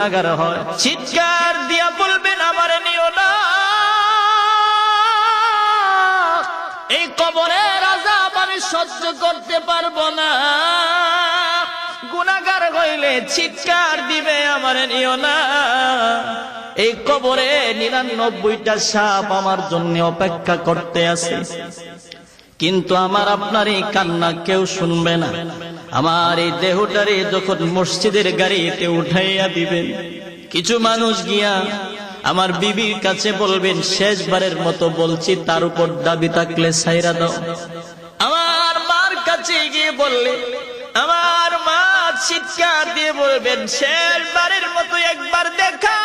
গুণাগার হয়। চিৎকার দিয়া বলবেন, আমার নিও না। এই কবরের আজাব আমি সহ্য করতে পারব না। গুনাগার হইলে চিৎকার দিবে, আমার নিও না। এই কবরে নিরানব্বইটা সাপ আমার জন্য অপেক্ষা করতে আছে। কিন্তু আমার আপনার এই কান্না কেউ শুনবে না। আমার এই দেহটারে যখন মসজিদের গাড়িতে উঠাইয়া দিবেন, কিছু মানুষ গিয়া আমার বিবির কাছে বলবেন, শেষবারের মতো বলছি, তার উপর দাবি থাকলে সাইরা দাও। আমার মার কাছে গিয়ে বললে, আমার মা চিৎকার দিয়ে বলবেন, শেষবারের মতো একবার দেখা।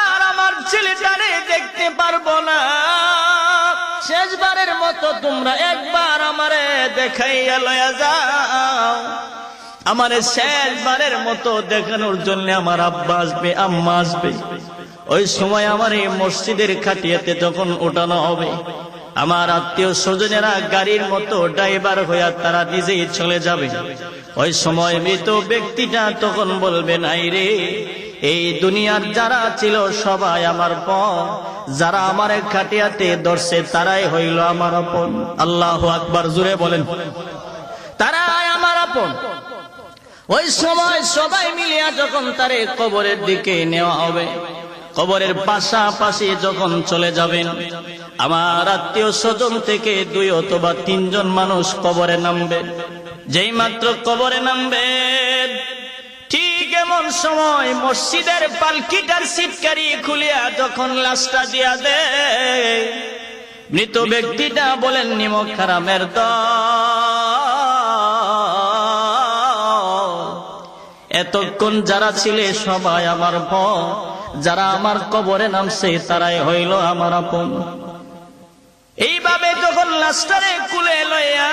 আর আমার ছেলেটারে পারব না। শেষবারের মতো তোমরা একবার আমারে দেখাইয়া লয়া যাও। আমারে শেষবারের মতো দেখানোর জন্য আমার আব্বা আসবে, আম্মা আসবে। ওই সময় আমার এই মসজিদের খাটিয়াতে যখন ওঠানো হবে আমার আত্মীয় স্বজনেরা গাড়ির মতো ড্রাইভার হইয়া তারা নিজেই চলে যাবে। ওই সময় মৃত ব্যক্তিটা তখন বলবে, নাই রে, এই দুনিয়ার যারা ছিল সবাই আমার পর যারা আমার খাটিয়াতে দর্শে তারাই হইল আমার আপন। আল্লাহ আকবার জুড়ে বলেন, তারাই আমার আপন। ওই সময় সবাই মিলিয়া যখন তারে কবরের দিকে নেওয়া হবে কবরের পাশাপাশি যখন চলে যাবেন, আমার আত্মীয় স্বজন থেকে দুই অথবা তিনজন মানুষ কবরে নামবে। যেই মাত্র কবরে নামবে, ঠিক এমন সময় মসজিদের পালকিটার সিটকারি খুলিয়া যখন লাশটা দিয়া দেয়, মৃত ব্যক্তিটা বলেন, নিমক খারামের দল। এতক্ষণ যারা ছিলে সবাই আমার ভ যারা আমার কবরে নামছে, তারাই হইল আমার আপন। এইভাবে যখন লাস্টারে কুলে লইয়া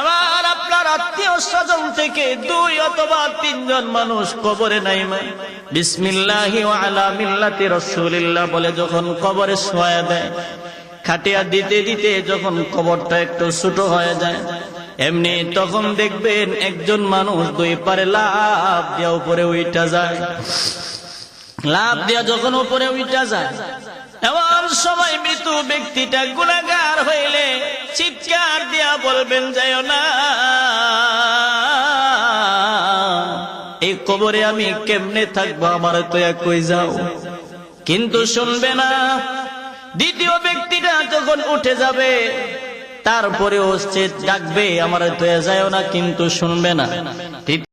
আমার আপনার আত্মীয় স্বজন থেকে দুই অথবা তিনজন মানুষ কবরে নাইমা। বিসমিল্লাহি আলা মিল্লাতি বলে যখন কবরে শোয়া দেয়, খাটিয়া দিতে দিতে যখন কবরটা একটু ছোট হয়ে যায় এমনি তখন দেখবেন একজন মানুষ দুই পারে লাভ দিয়া উপরে উইটা যায়। লাভ দিয়া যখন উপরে উইটা যায়, এমন সময় মৃত ব্যক্তিটা গুণাগার হইলে চিৎকার দিয়া বলবেন যায় না। এই কবরে আমি কেমনে থাকব? আমার তো কই যাও। কিন্তু শুনবে না, দ্বিতীয় ব্যক্তিটা যখন উঠে যাবে তারপরে সে ডাকবে আমার তো যায় না কিন্তু শুনবে না।